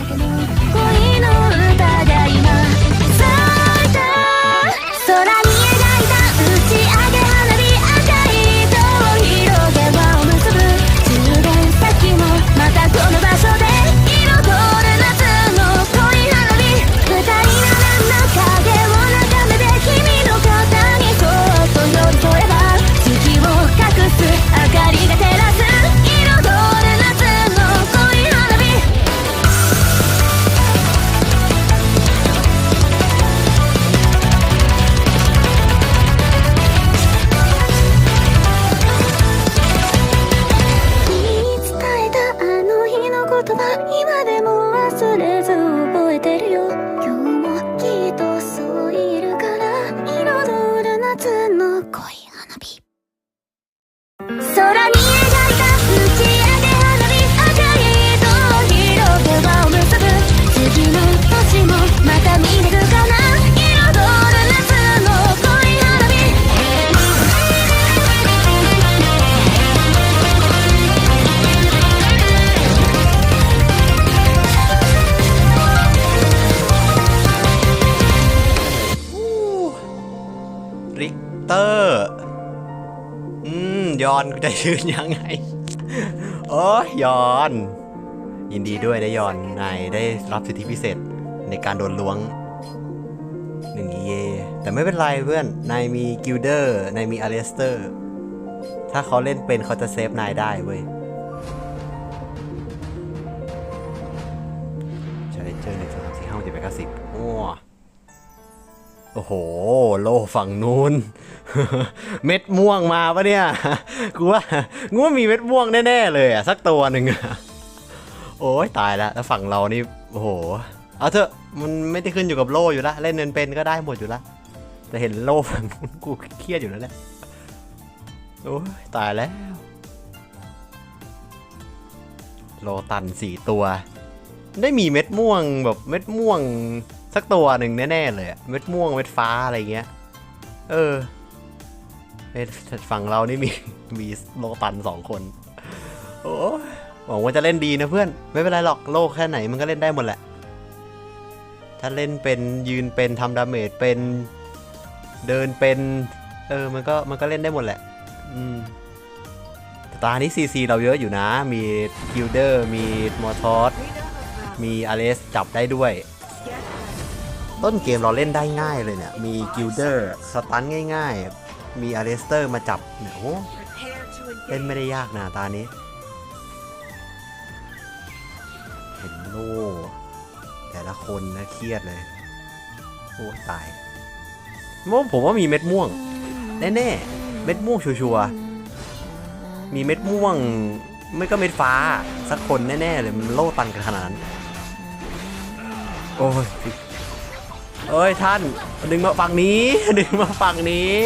「鳥の上」 จะยืนยังไง โอ้ยอน ยินดีด้วยนะยอน นายได้รับสิทธิพิเศษในการโดนล้วงหนึ่งเย แต่ไม่เป็นไรเพื่อน นายมีกิลเดอร์ นายมีอเลสเตอร์ ถ้าเขาเล่นเป็นเขาจะเซฟนายได้เว้ย โอ้โห โลฝั่งนู้น เม็ดม่วงมาปะเนี่ยกูว่ากูว่ามีเม็ดม่วงแน่ๆเลยอะสักตัวหนึ่งโอ้ยตายแล้วแล้วฝั่งเรานี่โอ้โหเอาเถอะมันไม่ได้ขึ้นอยู่กับโลอยู่แล้วเล่นเงินเป็นก็ได้หมดอยู่แล้วแต่เห็นโลฝั่งนู้นกูเครียดอยู่แล้วแหละโอ้ยตายแล้ว โลตันสี่ตัว ได้มีเม็ดม่วงแบบเม็ดม่วง สักตัวหนึ่งแน่ๆเลยเม็ดม่วงเม็ดฟ้าอะไรเงี้ย เออเม็ดฝั่งเรานี่มีมีโลตันสองคน โอ้หวังว่าจะเล่นดีนะเพื่อน ไม่เป็นไรหรอกโลกแค่ไหนมันก็เล่นได้หมดแหละ ถ้าเล่นเป็นยืนเป็นทำดาเมจเป็นเดินเป็น เออมันก็มันก็เล่นได้หมดแหละ อืมแต่ตานี้ซีซีเราเยอะอยู่นะ มีกิลเดอร์ มีมอทอสมีอเลสจับได้ด้วย ต้นเกมเราเล่นได้ง่ายเลยเนี่ย มีกิลเดอร์สตันง่ายๆ มีอเลสเตอร์มาจับเนี่ยโอ้เล่นไม่ได้ยากนะตานี้เห็นโล่แต่ละคนนะเครียดเลย โอ้ตายผมผมว่ามีเม็ดม่วง แน่ๆ เม็ดม่วงชัวร์ๆมีเม็ดม่วง ไม่ก็เม็ดฟ้า สักคนแน่ๆเลยมันโล่ตันกันขนาดนั้น โอ้ย เอ้ยท่าน ดึงมาฝั่งนี้ ดึงมาฝั่งนี้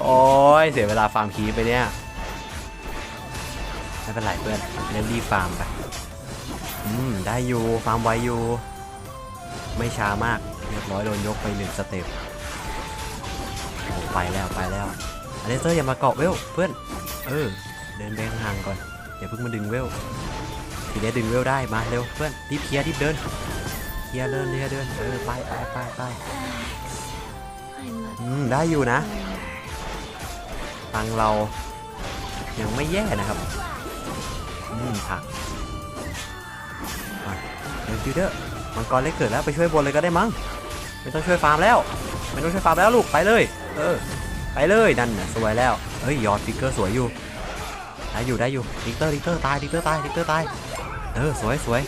โอ้ยเสียเวลาฟาร์มคีไปเนี่ย ไม่เป็นไรเพื่อนเล่นรีฟาร์มไป อืม ได้อยู่ ฟาร์มไวอยู่ ไม่ช้ามาก เรียบร้อยโดนยกไปหนึ่งสเต็ปโอ้ไปแล้วไปแล้วอเลสเตอร์อย่ามาเกาะเวลเพื่อน เออ เดินไปห่างก่อน อย่าเพิ่งมาดึงเวลทีนี้ดึงเวลได้มาเร็วเพื่อนรีบเคลียร์รีบเดิน ลียร์เดินเคลียร์เดินเออไปไปไปไปอืมได้อยู่นะตังเรายังไม่แย่นะครับอืมผักอะเดินฟิวเดอร์มังกรเล็กเกิดแล้วไปช่วยบนเลยก็ได้มั้งไม่ต้องช่วยฟาร์มแล้วไม่ต้องช่วยฟาร์มแล้วลูกไปเลย เออ ไปเลยนั่นน่ะสวยแล้วเฮ้ยยอดฟิกเกอร์สวยอยู่ได้อยู่ได้อยู่ดิกเตอร์ดิกเตอร์ตายดิกเตอร์ตายดิกเตอร์ตายเออสวยสวย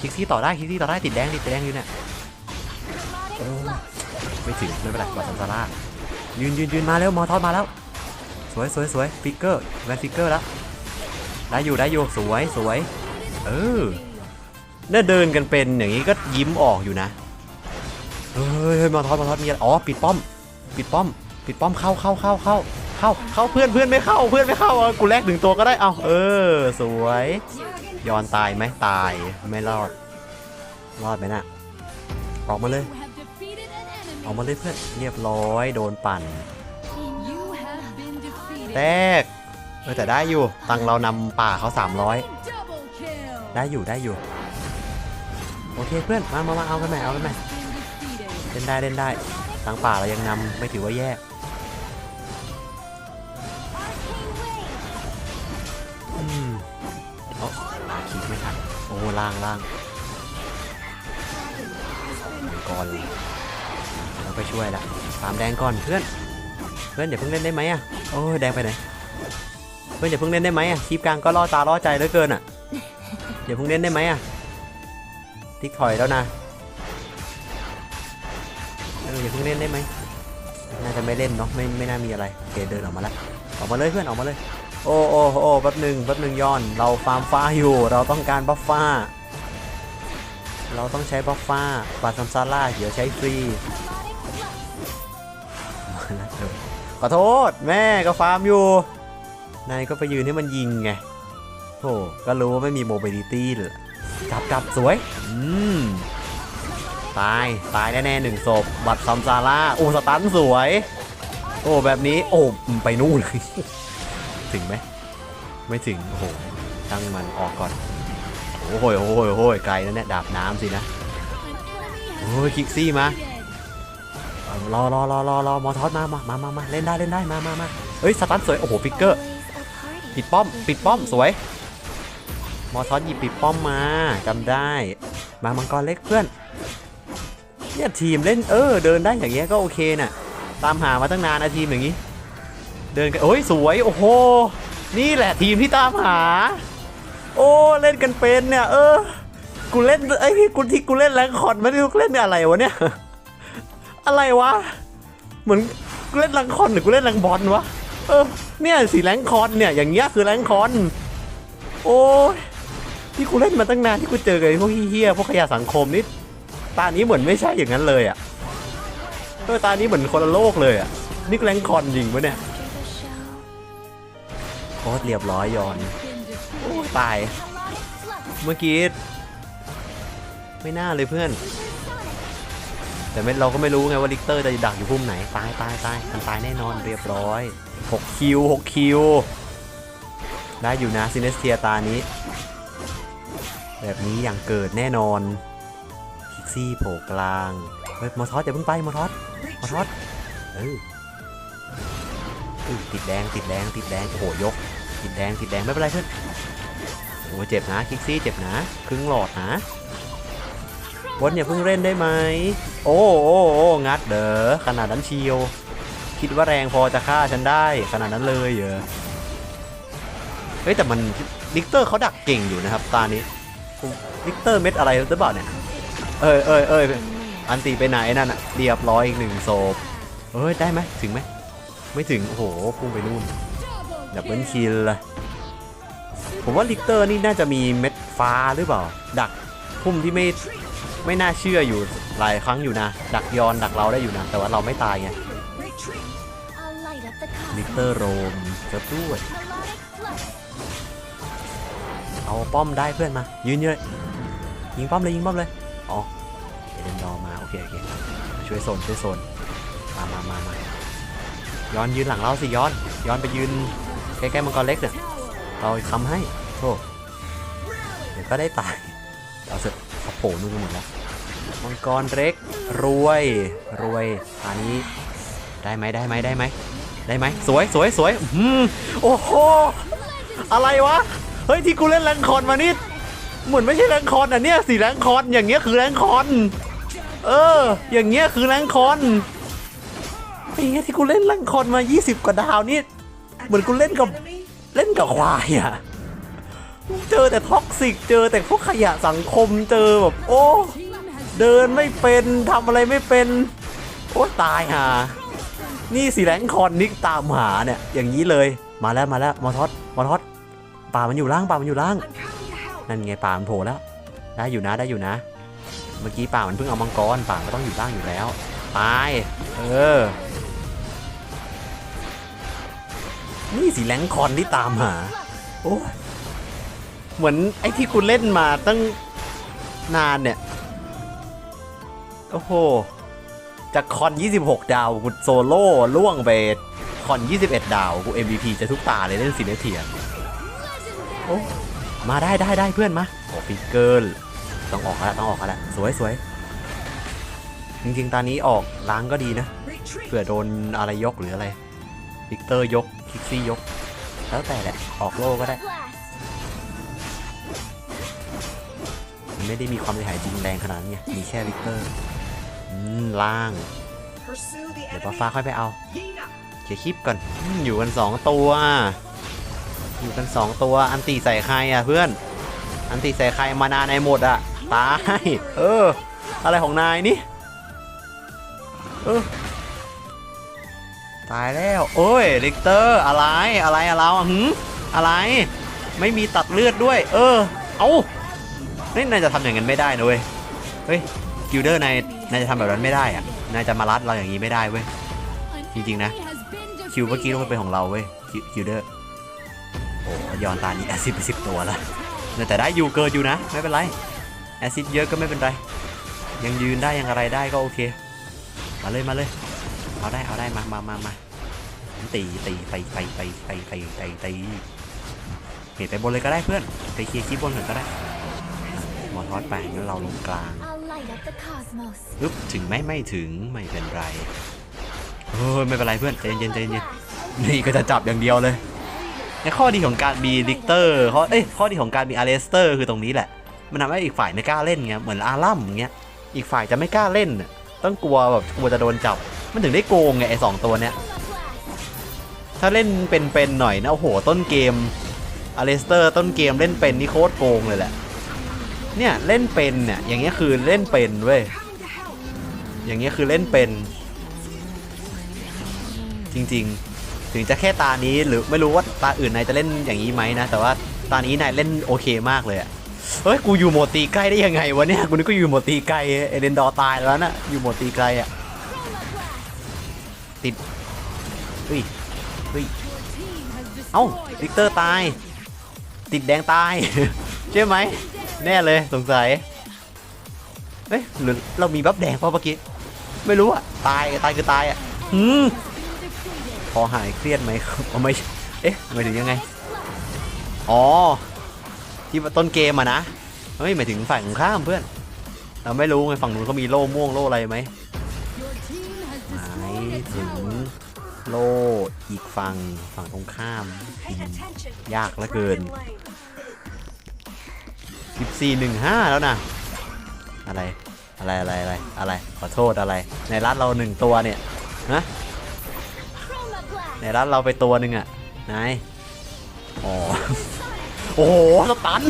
คลิกซี่ต่อได้คลิกซี่ต่อได้ติดแดงติดแดงอยู่เนี่ยไม่ถึงไม่เป็นไรกว่าซันซาร่ายืนยืนยืนมาแล้วมอทอดมาแล้ว สวยสวยสวยฟิกเกอร์แวนฟิกเกอร์แล้วได้อยู่ได้อยู่สวยสวยเออเนี่ยเดินกันเป็นอย่างนี้ก็ยิ้มออกอยู่นะเฮ้ยมอทอดมอทอดมีอะไรอ๋อปิดป้อม ปิดป้อม ปิดป้อมเข้าเข้าเข้าเข้าเข้าเข้าเพื่อนเพื่อนไม่เข้าเพื่อนไม่เข้าเอากูแลกหนึ่งตัวก็ได้เอาเออ สวย ยอนตายไหมตายไม่รอด รอดไหมน่ะออกมาเลย ออกมาเลยเพื่อนเรียบร้อยโดนปั่น แตกเออแต่ได้อยู่ ตังเรานำป่าเขา 300 ได้อยู่ได้อยู่ โอเคเพื่อนมามามาเอากันใหม่เอากันใหม่เล่นได้เล่นได้ทางป่าเรายังนำไม่ถือว่าแย่ ล่างล่างมังกรเลยเราไปช่วยละตามแดงก่อนเพื่อน เพื่อนอย่าเพิ่งเล่นได้ไหมอะโอ้แดงไปไหนเพื่อนอย่าเพิ่งเล่นได้ไหมอะคลิปกลางก็ล่อตาล่อใจเหลือเกินอะอย่าเพิ่งเล่นได้ไหมอะติ๊กถอยแล้วนะเอออย่าเพิ่งเล่นได้ไหมน่าจะไม่เล่นเนาะไม่ไม่น่ามีอะไรโอเคเดินออกมาแล้วออกมาเลยเพื่อนออกมาเลย โอ้โอ้โอ้แป๊บหนึ่งแป๊บหนึ่งย้อน เราฟาร์มฟ้าอยู่ เราต้องการบัฟฟ้า เราต้องใช้บัฟฟ้าปาซัมซาร่าเดี๋ยวใช้ฟรีขอโทษแม่ก็ฟาร์มอยู่ นายก็ไปยืนให้มันยิงไงโธ่ก็รู้ว่าไม่มีโมบิลิตี้เลยกลับกลับสวย อืม ตาย ตายแน่ๆหนึ่งศพ บัตรซัมซาร่าโอ้สตันสวย โอ้แบบนี้ โอ้ไปนู่นเลย ถึงไหมไม่ถึงโอ้โหช่างมันออกก่อนโอ้โหโอ้โหโอ้โหไกลนะเนี่ยดาบน้ำสินะโอ้ยคิกซี่มารอรอรอรอรอมอทอสมามามามามาเล่นได้เล่นได้มามามาเฮ้ยสตันสวยโอ้โหฟิกเกอร์ปิดป้อมปิดป้อมสวยมอทอสหยิบปิดป้อมมาจำได้ มามังกรเล็กเพื่อนเนี่ยทีมเล่นเออเดินได้อย่างเงี้ยก็โอเคน่ะตามหามาตั้งนานนะทีมอย่างงี้ เดินกันโอ้ยสวยโอ้โหนี่แหละทีมที่ตามหา โอ้เล่นกันเป็นเนี่ย เออ กูเล่นไอ้ยกูที่กูเล่นแรงคอนไม่ได้กูเล่นอะไรวะเนี่ย อะไรวะ เหมือนกูเล่นแรงคอนหรือกูเล่นแรงบอลวะ เออ เนี่ยสีแรงคอนเนี่ยอย่างเงี้ยคือแรงคอน โอ้ยที่กูเล่นมาตั้งนานที่กูเจอไอ้พวกเฮี้ยพวกขยะสังคมนี่ตานี้เหมือนไม่ใช่อย่างนั้นเลยอะเออตานี้เหมือนคนละโลกเลยอะนี่แรงคอนจริงปะเนี่ย โคตรเรียบร้อยยอนโอ้ตาย เมื่อกี้ ไม่น่าเลยเพื่อน แต่ไม่เราก็ไม่รู้ไงว่าลิกเตอร์จะดักอยู่พุ่มไหน ตายตายตายมันตายแน่นอนเรียบร้อย 6 คิว 6 คิว ได้อยู่นะซินเนสเทียตานี้ แบบนี้อย่างเกิดแน่นอนคิกซี่โผล่กลาง เฮ้ยมอทอสอย่าเพิ่งไปมอทอสมอทอสเออ ติดแดงติดแดงติดแดงโอ้โหยก ติดแดงติดแดงไม่เป็นไรเพื่อนโอ้เจ็บนะคิกซี่เจ็บนะครึ่งหลอดนะบนอย่าเพิ่งเล่นได้ไหมโอ้โอ้โอ้งัดเด้อขนาดนั้นเชียว คิดว่าแรงพอจะฆ่าฉันได้ ขนาดนั้นเลยเหรอเฮ้ยแต่มันลิกเตอร์เขาดักเก่งอยู่นะครับตานี้ลิกเตอร์เม็ดอะไรหรือเปล่าเนี่ยเอ้ยเอ้ยเอ้ยอันตีไปไหนนั่นอะเรียบร้อยอีกหนึ่งโซบเอ้ยได้ไหมถึงไหม ไม่ถึง โอ้โห พุ่งไปนู่นดับเบิลคิลเลยผมว่าลิกเตอร์นี่น่าจะมีเม็ดฟ้าหรือเปล่า ดักพุ่มที่ไม่ไม่น่าเชื่ออยู่หลายครั้งอยู่นะ ดักยอนดักเราได้อยู่นะ แต่ว่าเราไม่ตายไงลิกเตอร์โรมจะด้วยเอาป้อมได้เพื่อนมา ยืนเยอะยิงป้อมเลยยิงป้อมเลยอ๋อเอเดนดอมาโอเคโอเคช่วยโซนช่วยโซนมามามามา ย้อนยืนหลังเราสิย้อน ย้อนไปยืนใกล้ๆมังกรเล็กเนี่ยเราคำให้โธ่เดี๋ยวก็ได้ตายเอาเสร็จโผล่นู่นกันหมดแล้วมังกรเล็กรวยรวยอันนี้ได้ไหมได้ไหมได้ไหมได้ไหมสวยสวยสวยอืมโอ้โหอะไรวะเฮ้ยที่กูเล่นแรงคอนมานี่เหมือนไม่ใช่แรงคอนอะเนี่ยสีแรงคอนอย่างเงี้ยคือแรงคอน เออ อย่างเงี้ยคือแรงคอน เงี้ยที่กูเล่นแรงคอนมา 20 กว่าดาวนี่ เหมือนกูเล่นกับเล่นกับควายอะ เจอแต่ท็อกซิก เจอแต่พวกขยะสังคมเจอแบบ โอ้ เดินไม่เป็นทำอะไรไม่เป็น โอ้ตายห่านี่สีแรงคอนนิกตามหาเนี่ย อย่างนี้เลย มาแล้วมาแล้วมอทอสมอทอสป่ามันอยู่ล่างป่ามันอยู่ล่าง นั่นไงป่ามันโผล่แล้ว ได้อยู่นะได้อยู่นะ เมื่อกี้ป่ามันเพิ่งเอามังกรป่าก็ต้องอยู่ล่างอยู่แล้ว ตาย เออ นี่สีแรงคอนที่ตามหา โอ้เหมือนไอ้ที่กูเล่นมาตั้งนานเนี่ย โอ้โห จากคอน 26 ดาว กูโซโล่ล่วงไปคอน 21 ดาว กู MVP จะทุกตาเลยเล่นซีเนเทียโอ้มาได้ได้ได้เพื่อนมาโอ้ฟิกเกอร์ต้องออกแล้วต้องออกแล้วสวยสวยจริงๆ ตอนนี้ออกล้างก็ดีนะ เผื่อโดนอะไรยกหรืออะไร วิกเตอร์ยกคิกซี่ยก แล้วแต่แหละ ออกโล่ก็ได้ ไม่ได้มีความเสียหายจริงแรงขนาดนี้มีแค่วิกเตอร์ล่าง เดี๋ยวป้าฟ้าค่อยไปเอาเขียร์คลิปก่อน อยู่กันสองตัว อยู่กันสองตัว อันตีใส่ใครอะเพื่อน อันตีใส่ใครมานานในหมดอะ ตาย เออ อะไรของนายนี่ เออ ตายแล้วโอ้ยลิกเตอร์อะไรอะไรอะเราอะหืมอะไรไม่มีตัดเลือดด้วย เออ เอานี่นายจะทำอย่างนั้นไม่ได้นะเว้ย เฮ้ย กิลเดอร์นาย นายจะทำแบบนั้นไม่ได้อะนายจะมารัดเราอย่างนี้ไม่ได้เว้ย จริงๆนะ คิวเมื่อกี้ต้องเป็นของเราเว้ยคิวเดอร์ โอ้ยอนตานี้แอซิดไปสิบตัวแล้วแต่ได้อยู่เกินอยู่นะ ไม่เป็นไร แอซิดเยอะก็ไม่เป็นไร ยังยืนได้ยังอะไรได้ก็โอเค มาเลยมาเลย เอาได้เอาได้มามามามาตีตีไปไปไปไปไปไปตีเห็นไปบนเลยก็ได้เพื่อนไปเคลียร์คลิปบนก่อนก็ได้หมอทอดไปงั้นเราลงกลาง I'll light up the cosmos อึ๊บถึงไหมไม่ถึงไม่เป็นไรเฮ้ยไม่เป็นไรเพื่อนใจเย็นใจเย็นนี่ก็จะจับอย่างเดียวเลยในข้อดีของการมีลิกเตอร์ข้อเอ้ยข้อดีของการมีอาร์เลสเตอร์คือตรงนี้แหละ มันทำให้อีกฝ่ายไม่กล้าเล่นไงเหมือนอารัมอย่างเงี้ยอีกฝ่ายจะไม่กล้าเล่นน่ะต้องกลัวแบบกลัวจะโดนจับ มันถึงได้โกงไงไอ้สองตัวเนี้ย ถ้าเล่นเป็นๆหน่อยนะโอ้โหต้นเกมอเลสเตอร์ต้นเกมเล่นเป็นนี่โคตรโกงเลยแหละ เนี่ยเล่นเป็นเนี่ยอย่างเงี้ยคือเล่นเป็นเว้ย อย่างเงี้ยคือเล่นเป็น จริงๆ ถึงจะแค่ตานี้หรือไม่รู้ว่าตาอื่นนายจะเล่นอย่างนี้ไหมนะ แต่ว่าตานี้นายเล่นโอเคมากเลยอะเฮ้ยกูอยู่โหมดตีใกล้ได้ยังไงวะเนี่ยกูนึกก็อยู่โหมดตีไกลเอเดนดอร์ตายแล้วนะอยู่โหมดตีไกลอะ ติดเฮ้ยเฮ้ยเอ้าวิกเตอร์ตาย ติดแดงตาย ใช่ไหม แน่เลยสงสัยเฮ้ยหรือเรามีบัฟแดงเปล่ะเมื่อกี้ ไม่รู้อะตายตายคือตายอะหืมพอหายเครียดไหมครับเอาไม่เอ๊ะหมายถึงยังไง อ๋อ ที่ต้นเกมอะนะเฮ้ยหมายถึงฝ่ายของข้ามเพื่อน เราไม่รู้ไงฝั่งนู้นเขามีโล่ม่วงโล่อะไรไหมหม โล่อีกฝั่งฝั่งตรงข้ามยากเหลือเกิน 1415 แล้วนะ อะไรอะไรอะไรอะไรอะไรขอโทษอะไร ในร้านเราหนึ่งตัวเนี่ยฮะในร้านเราไปตัวหนึ่งอะนายอ๋อโอ้โหสตัน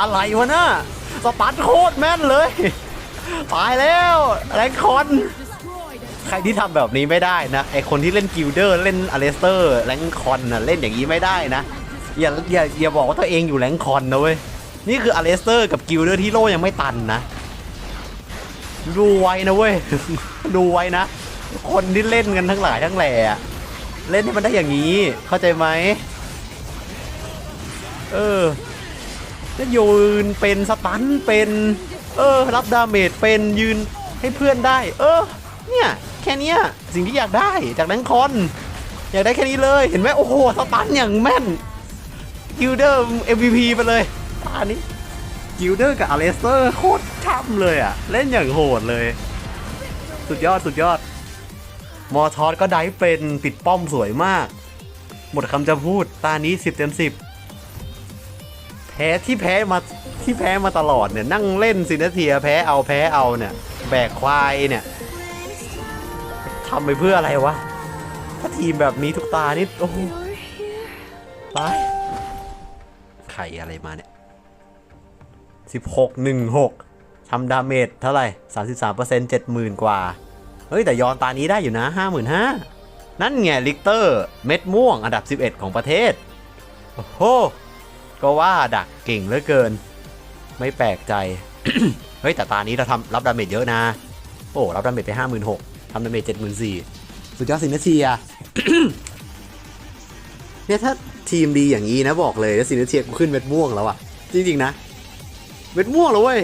อะไรวะน่ะสตันโคตรแม่นเลยตายแล้วแรงคอน ใครที่ทำแบบนี้ไม่ได้นะไอคนที่เล่นกิลเดอร์เล่นอเลสเตอร์แรงคอนน่ะเล่นอย่างนี้ไม่ได้นะอย่าอย่าอย่าบอกว่าตัวเองอยู่แรงคอนนะเว้ยนี่คืออเลสเตอร์กับกิลเดอร์ที่โลยังไม่ตันนะดูไว้นะเว้ยดูไว้นะ คนที่เล่นกันทั้งหลายทั้งแหล่เล่นให้มันได้อย่างนี้ เข้าใจไหมเออแล้วยืนเป็นสตันเป็น เออ รับดาเมจเป็นยืนให้เพื่อนได้ เออ เนี่ย แค่เนี้ยสิ่งที่อยากได้จากแรงคอน อยากได้แค่นี้เลยเห็นไหมโอ้โหสตันอย่างแม่นกิลเดอร์ MVP ไปเลยตานี้กิลเดอร์กับอเลสเตอร์โคตรช่ำเลยอะ เล่นอย่างโหดเลย สุดยอดสุดยอด มอทอสก็ได้เป็นติดป้อมสวยมาก หมดคำจะพูดตานี้ 10 เต็ม 10 แพ้ที่แพ้มาที่แพ้มาตลอดเนี่ย นั่งเล่นซินเทียแพ้เอาแพ้เอาเนี่ย แบกควายเนี่ยทำไปเพื่ออะไรวะ ถ้าทีมแบบนี้ทุกตานี่โอ้โหตายไข่อะไรมาเนี่ย16 16ทำดาเมจเท่าไหร่33% 70,000กว่า เฮ้ย แต่ยอนตานี้ได้อยู่นะ55,000นั่นไงลิกเตอร์ เม็ดม่วงอันดับ11ของประเทศ โอ้โห ก็ว่าดักเก่งเหลือเกิน ไม่แปลกใจ เฮ้ย แต่ตานี้เราทำรับดาเมจเยอะนะ โอ้ รับดาเมจไป56,000 ทำดาเมจ74,000สุดยอดสินะเทียเนี่ยถ้าทีมดีอย่างนี้นะบอกเลยแล้วสินะเทียกูขึ้นเม็ดม่วงแล้วอะจริงๆนะ เม็ดม่วงแล้วเว้ย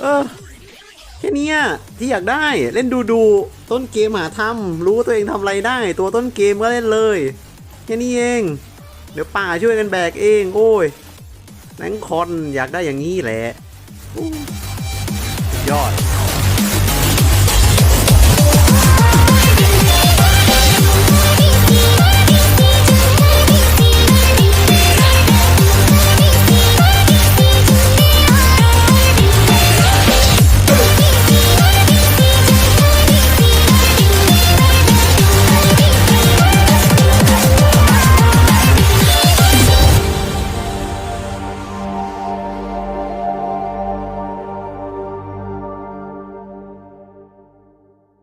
เออแค่นี้ที่อยากได้เล่นดูดูๆต้นเกมหาทำรู้ว่าตัวเองทำอะไรได้ ตัวต้นเกมก็เล่นเลยแค่นี้เอง เดี๋ยวป่าช่วยกันแบกเอง โอ้ยแรงคอนอยากได้อย่างนี้แหละยอด